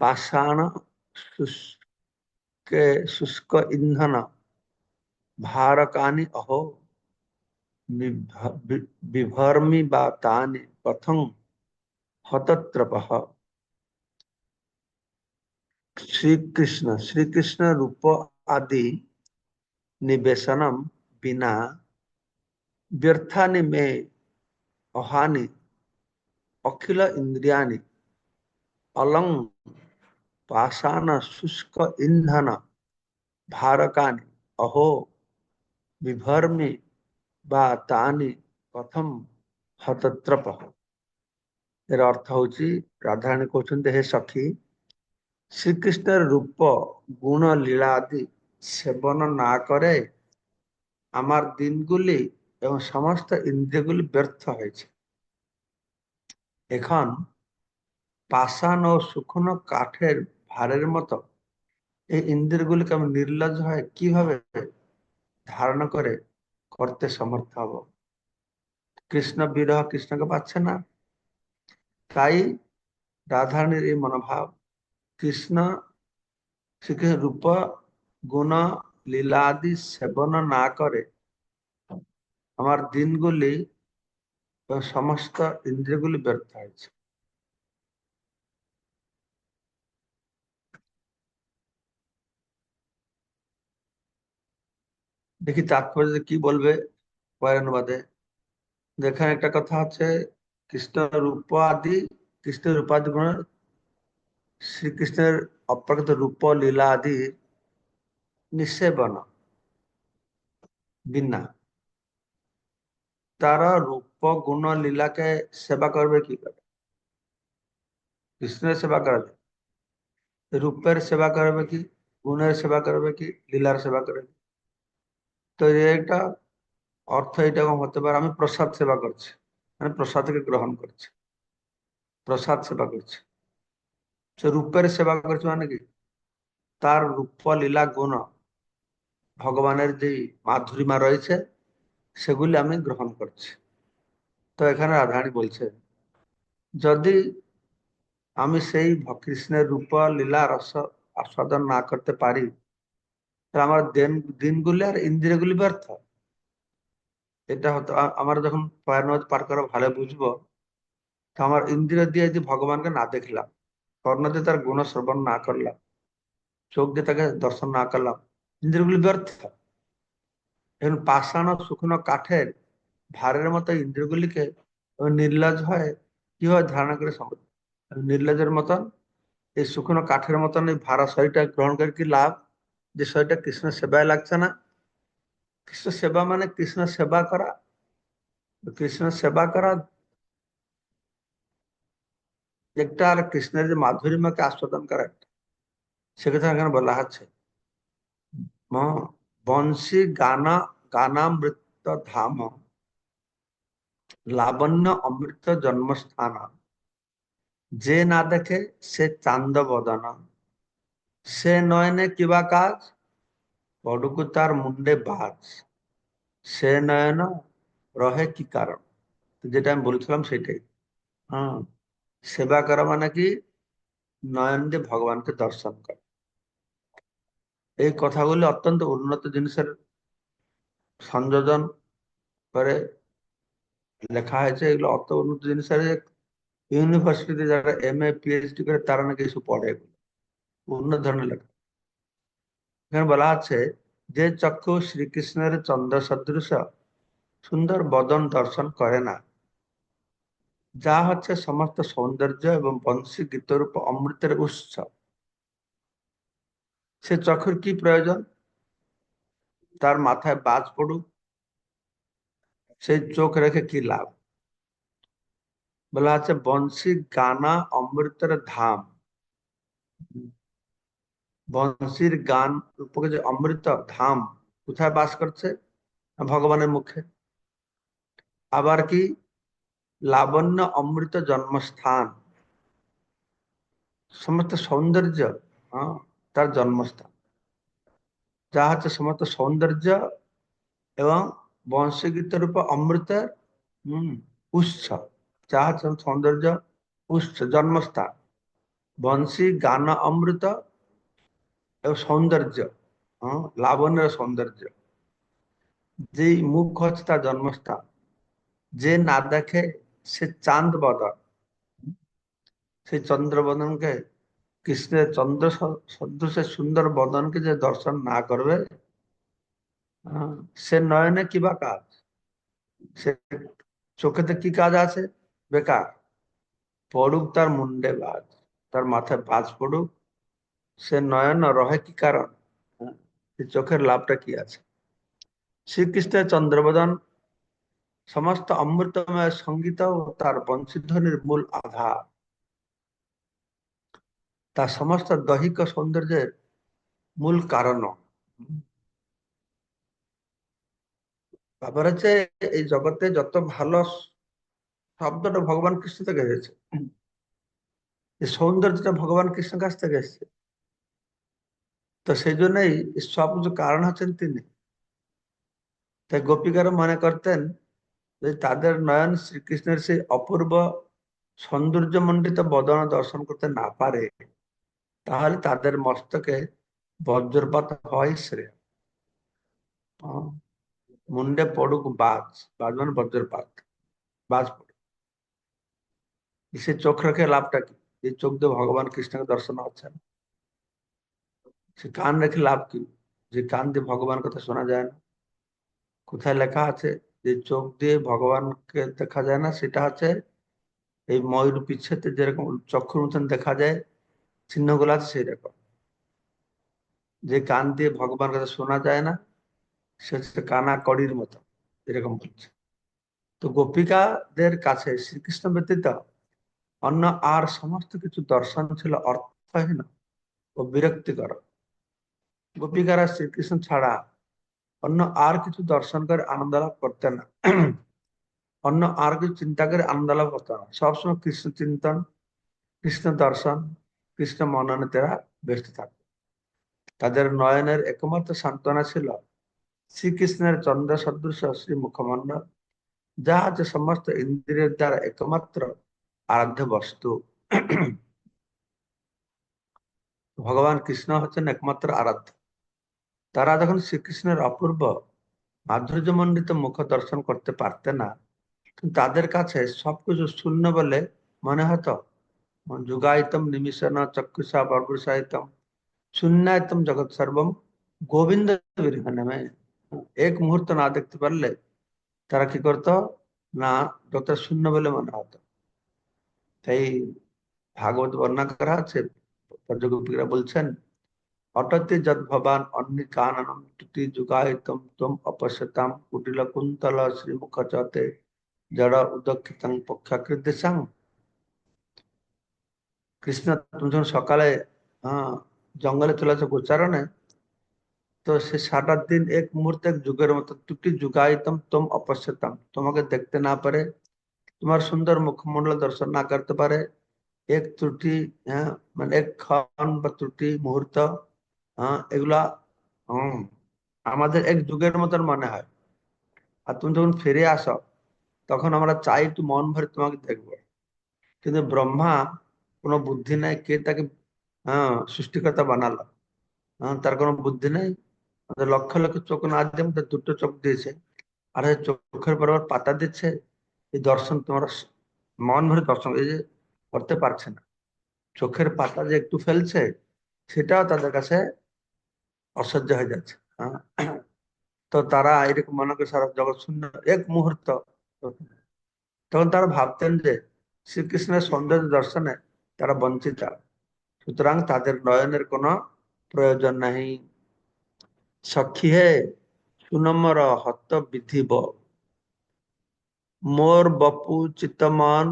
पाषाण शुष्क शुष्क ईंधन भारकानि अहो विभर्मि बातानि कथं हतत्रपः श्री कृष्ण श्री कृष्ण रूप आदि निवेशनम बिना व्यर्थानि में अहानि, अखिल इंद्रियानि अलंग పాషాణ শুষ্ক ইন্ধন భారకాన్ని অহো বিভর্মি বা তানি কথম হতত্রপ এর অর্থ হচ্ছে রাধারাণী কହୁଛନ୍ତି হে সখী, শ্রীকৃষ্ণের রূপ, গুণ, লীলা আদি সেবন না করে আমার দিনগুলি এবং সমস্ত ইন্দ্রিয়গুলি ব্যর্থ হয়েছে। এখন পাষাণ ও শুকনো কাঠের ভারের মতো এই ইন্দ্রিয়গুলিকে আমি নির্লজ হয় কীভাবে ধারণা করে করতে সমর্থ হব? কৃষ্ণ বিরহ কৃষ্ণকে পাচ্ছে না। তাই রাধারানীর এই মনোভাব, কৃষ্ণ শ্রীকৃষ্ণ রূপ, গুণ লীলাদি সেবন না করে আমার দিনগুলি সমস্ত ইন্দ্রিয়গুলি ব্যর্থ হয়েছে। দেখি তাৎপর্য কি বলবে অনুবাদে যেখানে একটা কথা আছে কৃষ্ণ রূপ আদি কৃষ্ণ রূপাদি গুণ শ্রীকৃষ্ণের অপ্রকৃত রূপ লীলা আদি নিষেবন বিনা তারা রূপ গুণ লীলাকে সেবা করবে কি করে কৃষ্ণের সেবা করবে রূপের সেবা করবে কি গুণের সেবা করবে কি লীলার সেবা করবে তো এটা অর্থ এরকম হতে পারে। আমি প্রসাদ সেবা করছি। মানে প্রসাদকে গ্রহণ করছি। প্রসাদ সেবা করছি। সে রূপের সেবা করছি মানে কি? তার রূপ, লীলা, গুণ, ভগবানের যে মাধুরিমা রয়েছে, সেগুলি আমি গ্রহণ করছি। তো এখানে রাধারানী বলছে, যদি আমি সেই কৃষ্ণের রূপ, লীলা, রস আস্বাদন না করতে পারি আমার দিন, দিনগুলি আর ইন্দ্রিয়গুলি ব্যর্থ। এটা হতো আমার যখন পয়ার পার করা ভালো বুঝব, তো আমার ইন্দ্রিয় দিয়ে যদি ভগবানকে না দেখলাম কর্ণ দিয়ে তার গুণ শ্রবণ না করলাম, চোখ দিয়ে তাকে দর্শন না করলাম, ইন্দ্রিয়গুলি ব্যর্থ। এখন পাষাণ শুকনো কাঠের ভারের মতো ইন্দ্রিয়গুলিকে নির্লজ হয় কীভাবে ধারণা করে সম্ভব? নির্লজের মতন, এই শুকনো কাঠের মতন এই ভাড়া শরীরটা গ্রহণ করে কি লাভ? যে শরীরটা কৃষ্ণ সেবায় লাগছে না। কৃষ্ণ সেবা মানে কৃষ্ণ সেবা করা। কৃষ্ণ সেবা করা একটা আর কৃষ্ণের যে মাধুরীমাকে আস্বাদন করা একটা। সেক্ষেত্রে এখানে বলা হচ্ছে। বংশী গানা গানামৃত ধাম লাবণ্য অমৃত জন্মস্থান। যে না দেখে সে চান্দ বদন। সে নয়নে কিবা কাজ? বড়কু তার মুন্ডে বাজ। সে নয়ন রহে কি কারণ? যেটা আমি বলছিলাম সেটাই। হ্যাঁ সেবা করা মানে কি? নয়ন দিয়ে ভগবানকে দর্শন করা। এই কথাগুলি অত্যন্ত উন্নত জিনিসের সংযোজন করে লেখা হয়েছে। এগুলো অত উন্নত জিনিসের ইউনিভার্সিটিতে যারা এম এ পিএইচডি করে তারা নাকি কিছু পড়ে উন্নত ধরনের লেখা। এখানে বলা আছে, যে চক্ষু শ্রীকৃষ্ণের চন্দ্র সদৃশ সুন্দর বদন দর্শন করে না। যা হচ্ছে সমস্ত সৌন্দর্য এবং বংশী গীতরূপ অমৃতের উৎস। সে চক্ষুর কি প্রয়োজন? তার মাথায় বাজ পড়ুক। সেই চোখ রেখে কি লাভ? বলা আছে, বংশী গানা অমৃতের ধাম। বংশীর গান রূপকে যে অমৃত ধাম কোথায় বাস করছে? ভগবানের মুখে। আবার কি? লাবণ্য অমৃত জন্মস্থান। সমস্ত সৌন্দর্য হ্যাঁ, তার জন্মস্থান। যা হচ্ছে সমস্ত সৌন্দর্য এবং বংশগীত রূপ অমৃতের হম উৎস। যা হচ্ছে সৌন্দর্য উৎস জন্মস্থান। বংশী গান অমৃত সৌন্দর্য হ্যাঁ, লাবণ্যের সৌন্দর্য। যেই মুখ হচ্ছে তার জন্মস্থান। যে না দেখে সে চাঁদ বদন সেই চন্দ্র বদনকে কৃষ্ণের চন্দ্র সদৃশের সুন্দর বদনকে যে দর্শন না করবে আহ, সে নয়নে কি বা কাজ? সে চোখেতে কি কাজ আছে? বেকার। পড়ুক তার মুন্ডে বাজ। তার মাথায় বাজ পড়ুক। সে নয়ন রহে কি কারণ? হ্যাঁ, সে চোখের লাভটা কি আছে? শ্রীকৃষ্ণের চন্দ্রবদন সমস্ত অমৃতময় সংগীত ও তার বংশীধ্বনির মূল আধার তার সমস্ত দৈহিক সৌন্দর্যের মূল কারণ। ব্যাপার হচ্ছে এই জগতে যত ভালো শব্দটা ভগবান কৃষ্ণ থেকে এসেছে এই সৌন্দর্যটা ভগবান কৃষ্ণ কাছ থেকে এসেছে। তো সেই জন্যই এই সব কিছু কারণ হচ্ছেন তিনি। তাই গোপিকারা মনে করতেন যে তাদের নয়ন শ্রীকৃষ্ণের সেই অপূর্ব সৌন্দর্যমণ্ডিত বদন দর্শন করতে না পারে, তাহলে তাদের মস্তকে বজ্রপাত হয় শ্রেয় মুন্ডে পড়ুক বাজ বাজ মানে বজ্রপাত, বাজ পড়ুক। সে চোখ রেখে লাভটা কি? এই চোখ দিয়ে ভগবান কৃষ্ণকে দর্শন হচ্ছে না সে কান রেখে লাভ কি? যে কান দিয়ে ভগবান কথা শোনা যায় না। কোথায় লেখা আছে? যে চোখ দিয়ে ভগবানকে দেখা যায় না, সেটা হচ্ছে এই ময়ূর পিছেতে যেরকম চক্ষুর মতন দেখা যায়, চিহ্নগুলো আছে সেই রকম যে কান দিয়ে ভগবান কথা শোনা যায় না, সে হচ্ছে কানা কড়ির মতো, এরকম বলছে। তো গোপিকাদের কাছে শ্রীকৃষ্ণ ব্যতীত অন্য আর সমস্ত কিছু দর্শন ছিল অর্থহীন ও বিরক্তিকর। গোপিকারা শ্রীকৃষ্ণ ছাড়া অন্য আর কিছু দর্শন করে আনন্দ লাভ করতে না। অন্য আর কিছু চিন্তা করে আনন্দ লাভ করতে না। সবসময় কৃষ্ণ চিন্তন, কৃষ্ণ দর্শন, কৃষ্ণ মননে তারা ব্যস্ত থাকত তাদের নয়নের একমাত্র সান্ত্বনা ছিল শ্রীকৃষ্ণের চন্দ্র সদৃশ শ্রী মুখমণ্ডল যা আছে সমস্ত ইন্দ্রিয়ের দ্বারা একমাত্র আরাধ্য বস্তু। ভগবান কৃষ্ণ হচ্ছেন একমাত্র আরাধ্য। তারা যখন শ্রীকৃষ্ণের অপূর্ব মাধুর্যমণ্ডিত মুখ দর্শন করতে পারতে না তাদের কাছে সবকিছু শূন্য বলে মনে হতো। যুগায়তম নিমিশন চক্ষুষা বর্বসায়তম শূন্যায়তম জগৎ সর্বম গোবিন্দ বিরহণমে। এক মুহূর্ত না দেখতে পারলে তারা কি করতো? না যত শূন্য বলে মনে হতো। তাই ভাগবত বর্ণনা করা আছে বলছেন অটতে যদ অন্নি কাননম তুতি যুগায়তম তম অপশ্যতাম কুটিল কুন্তল শ্রীমুখ চতে জড় উদক্ষিতং পক্ষাকৃতিসাং কৃষ্ণ তুমি যখন সকালে জঙ্গলে চলেছে গোচারণে তো সে সারা দিন এক মুহূর্তে যুগের মতো তুটি যুগায়তম তোম অপশ্যতাম তোমাকে দেখতে না পারে তোমার সুন্দর মুখমণ্ডল দর্শন না করতে পারে এক ত্রুটি হ্যাঁ মানে এক ক্ষণ বা ত্রুটি মুহূর্ত এগুলা হম আমাদের এক যুগের মতন মনে হয়। আর তুমি যখন ফিরে আসো, তখন আমরা চাই একটু মন ভরে তোমাকে দেখব। কিন্তু ব্রহ্মা কোনো বুদ্ধি নাই, কে তাকে হ্যাঁ সৃষ্টিকর্তা বানালো? হ্যাঁ তার কোনো বুদ্ধি নেই। লক্ষ লক্ষ চোখ না দিয়ে আমাদের দুটো চোখ দিয়েছে। আর চোখের বরাবর পাতা দিচ্ছে। এই দর্শন তোমার মন ভরে দর্শন, এই যে করতে পারছে না। চোখের পাতা যে একটু ফেলছে, সেটাও তাদের কাছে অসহ্য হয়ে যাচ্ছে হ্যাঁ? তো তারা এরকম মনে করে সারা জগৎ শূন্য, এক মুহূর্ত। তখন তারা ভাবতেন যে শ্রীকৃষ্ণের সৌন্দর্য দর্শনে তারা বঞ্চিত। সুতরাং তাদের নয়নের কোনো প্রয়োজন নাই। সখী হে, সুনমর হত বিধিব। মোর বপু চিতমন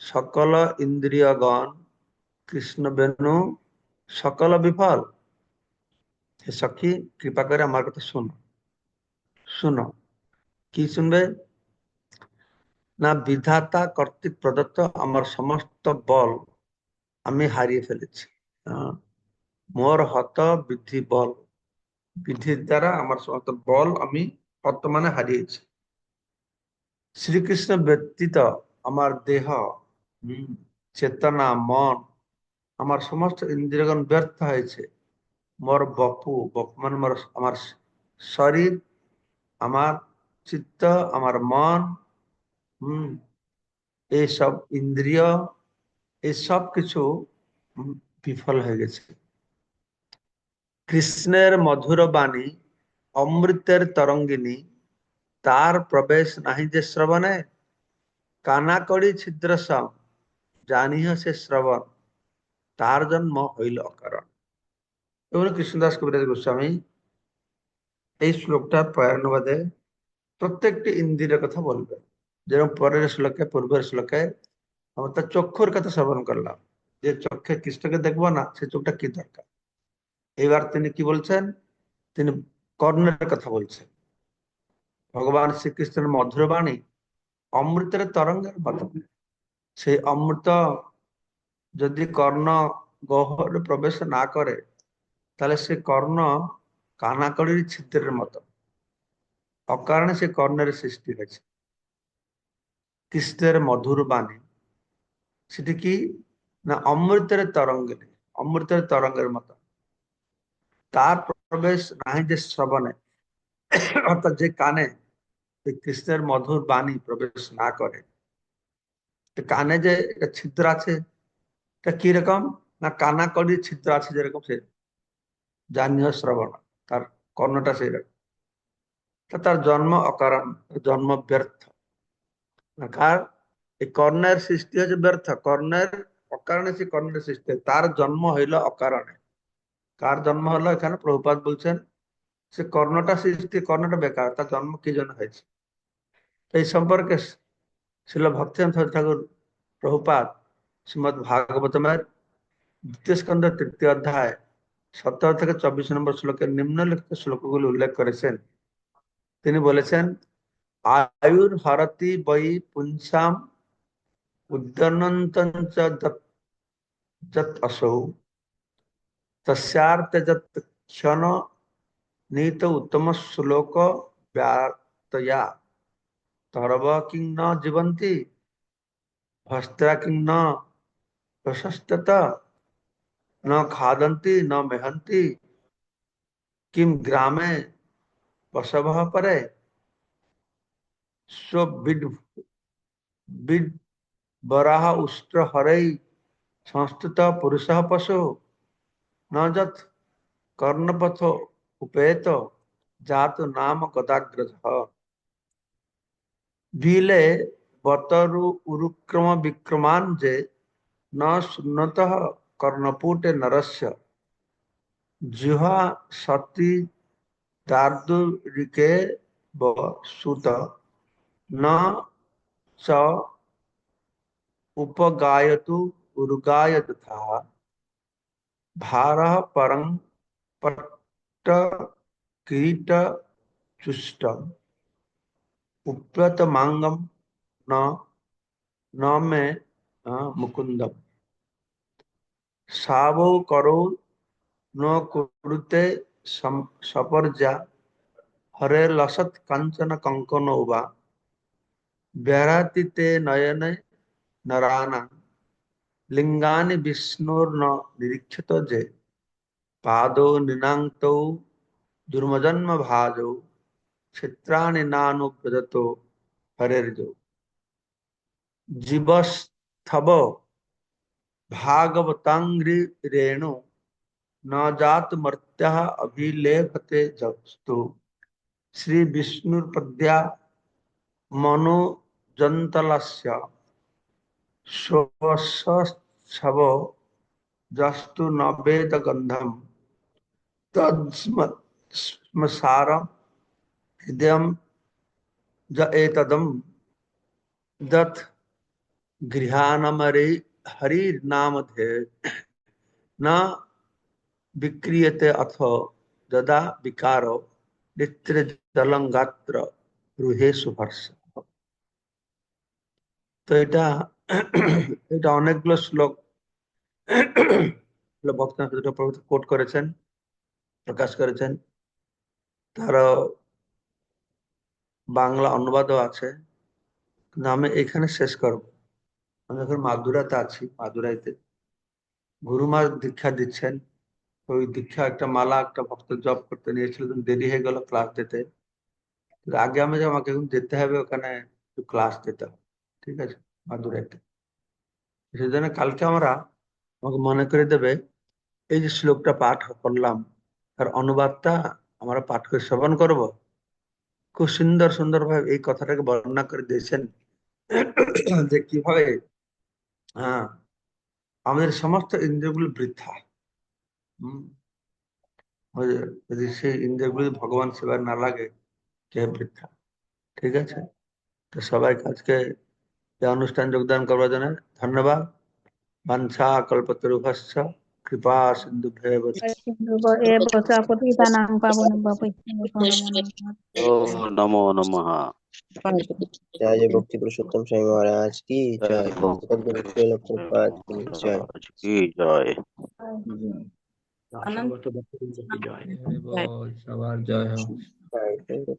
সকল ইন্দ্রিয়গণ, কৃষ্ণ বেনু সকল বিফল। সখী কৃপা করে আমার কথা শোনো। শোনো। কি শুনবে? না, বিধাতা কর্তৃক প্রদত্ত আমার সমস্ত বল আমি হারিয়ে ফেলেছি। মোর হত বিধি বল। বিধির দ্বারা আমার সমস্ত বল আমি বর্তমানে হারিয়েছি। শ্রীকৃষ্ণ ব্যতীত আমার দেহ চেতনা, মন, আমার সমস্ত ইন্দ্রিয়গণ ব্যর্থ হয়েছে। মোর বপু বপু মানে মোর আমার শরীর, আমার চিত্ত, আমার মন, হম এইসব ইন্দ্রিয়, এই সব কিছু বিফল হয়ে গেছে। কৃষ্ণের মধুর বাণী, অমৃতের তরঙ্গিনী, তার প্রবেশ নাহি যে শ্রবণে কানাকড়ি ছিদ্র সম জানিহ সে শ্রবণ, তার জন্ম হইল অকারণ। এবং কৃষ্ণদাস কবিরাজ গোস্বামী, এই শ্লোকটা প্রয়ানুবাদে প্রত্যেকটি ইন্দ্রিয়ের কথা বলবে। যেরকম পরের শ্লোকে, পূর্বের শ্লোকে আমরা তার চক্ষুর কথা শ্রবণ করলাম। যে চক্ষে কৃষ্ণকে দেখব না, সে চোখটা কি দরকার? এবার তিনি কি বলছেন? তিনি কর্ণের কথা বলছেন। ভগবান শ্রীকৃষ্ণের মধুর বাণী অমৃতের তরঙ্গের মতো। সেই অমৃত যদি কর্ণ গহরে প্রবেশ না করে তাহলে সে কর্ণ কানাকড়ির ছিদ্রের মতো। অকারণে সে কর্ণের সৃষ্টি হয়েছে। কৃষ্ণের মধুর বাণী। সেটি কি? না, অমৃতের তরঙ্গে অমৃতের তরঙ্গের মতো। তার প্রবেশ নাহি যে শ্রবণে। অর্থাৎ যে কানে কৃষ্ণের মধুর বাণী প্রবেশ না করে। কানে যে ছিদ্র আছে, এটা কীরকম না কানাকড়ির ছিদ্র আছে যেরকম সে জানীয় শ্রবণ, তার কর্ণটা সেই রকম। তা তার জন্ম অকারণ, জন্ম ব্যর্থ। কার এই কর্ণের সৃষ্টি হচ্ছে ব্যর্থ। কর্ণের অকারণে সে কর্ণের সৃষ্টি তার জন্ম হইল অকারণে। কার জন্ম হলো এখানে? প্রভুপাত বলছেন, সে কর্ণটা সৃষ্টি, কর্ণটা বেকার। তার জন্ম কি জন্য হয়েছে? এই সম্পর্কে ছিল ভক্তিনাথ ঠাকুর প্রভুপাত শ্রীমদ ভাগবতমের দ্বিতীয় স্কন্ধ তৃতীয় অধ্যায় সতেরো থেকে চব্বিশ নম্বর শ্লোকের নিম্নলিখিত শ্লোকগুলো উল্লেখ করেছেন। তিনি বলেছেন আয়ুর হরতি বৈ পুংসাম উদ্যনন্তঞ্চ যত অসৌ। তস্যার্থ যত ক্ষণ নীত উত্তম শ্লোক ব্যার্তয়া তরব কিং ন জীবন্তি, ভস্ত্রা কিং ন প্রশস্তত। न खादंती, न मेहंती किम ग्रामे बसव परे। स्व बिड बराह उष्ट्र हरे संस्थित पुरुष पशु। न जत कर्णपथ उपेत, जात नाम कदाग्रज बिले बतरु उरुक्रम विक्रमान जे न सुन्नतः कर्णपुटे नरस्य। जिहा सती दार्दुरिके सुत। न च उपगायतु उर्गाय तथा भार परं पट्ट कीट चुष्ट। उप्यतमांगम न न मे मुकुंदम সাবৌ করৌ ন কুরুতে সপর্যা হরে লসৎ কাঞ্চন কঙ্কন বা ব্যারাতিতে নয়নে নরানা, লিঙ্গানি বিষ্ণুর নিরীক্ষিত যে, পাদ নৃণাঙ্গ দুর্মজন্ম ভাজৌ, ক্ষেত্রাণি নানুব্রজত হরের জীবস্থব भागवतांग्रि न जात मर्त्य अभिलेभते जस्तु। श्री विष्णुपद्या मनोजंतलस्य स्वशव जस्तु न वेद गंधम तस्मसारम हृदय ज एतदम दत् गृहानमरे हरि नाम ध्ये न বিক্রিয়তে অথ যদা বিকার নেত্রে জলঙ্গাত্র রুহে সুহর্ষ তো এটা এটা অনেকগুলো শ্লোক ভক্তনাথ প্রভু কোট করেছেন প্রকাশ করেছেন তার বাংলা অনুবাদও আছে কিন্তু আমি এখানে শেষ করব আমি এখন মাদুরাতে আছি, মাদুরাইতে। গুরুমার দীক্ষা দিচ্ছেন। ওই দীক্ষা একটা মালা, একটা ভক্ত জব করতে নিয়েছিল দেরি হয়ে গেল ক্লাস দিতে। আগে আমি যে আমাকে এখন যেতে হবে, ওখানে একটু ক্লাস দিতে হবে। ঠিক আছে, মাদুরাইতে। সেই জন্য কালকে আমরা, আমাকে মনে করে দেবে, এই যে শ্লোকটা পাঠ করলাম, তার অনুবাদটা আমরা পাঠ করে শ্রবণ করব। খুব সুন্দর সুন্দর ভাবে এই কথাটাকে বর্ণনা করে দিয়েছেন যে কীভাবে হ্যাঁ আমাদের সমস্ত ইন্দ্রিয়গুলো বৃদ্ধা যদি সেই ইন্দ্রিয়গুলি ভগবান সেবায় না লাগে, কে বৃদ্ধা ঠিক আছে? তো সবাই আজকে অনুষ্ঠান যোগদান করবার জন্য ধন্যবাদ। বাঞ্ছা কল্পতরুভশ্চ। कृपा सिंधु नमो नम जय भक्ति पुरुषोत्तम स्वामी महाराज की जय भक्त की जय सवार जय हो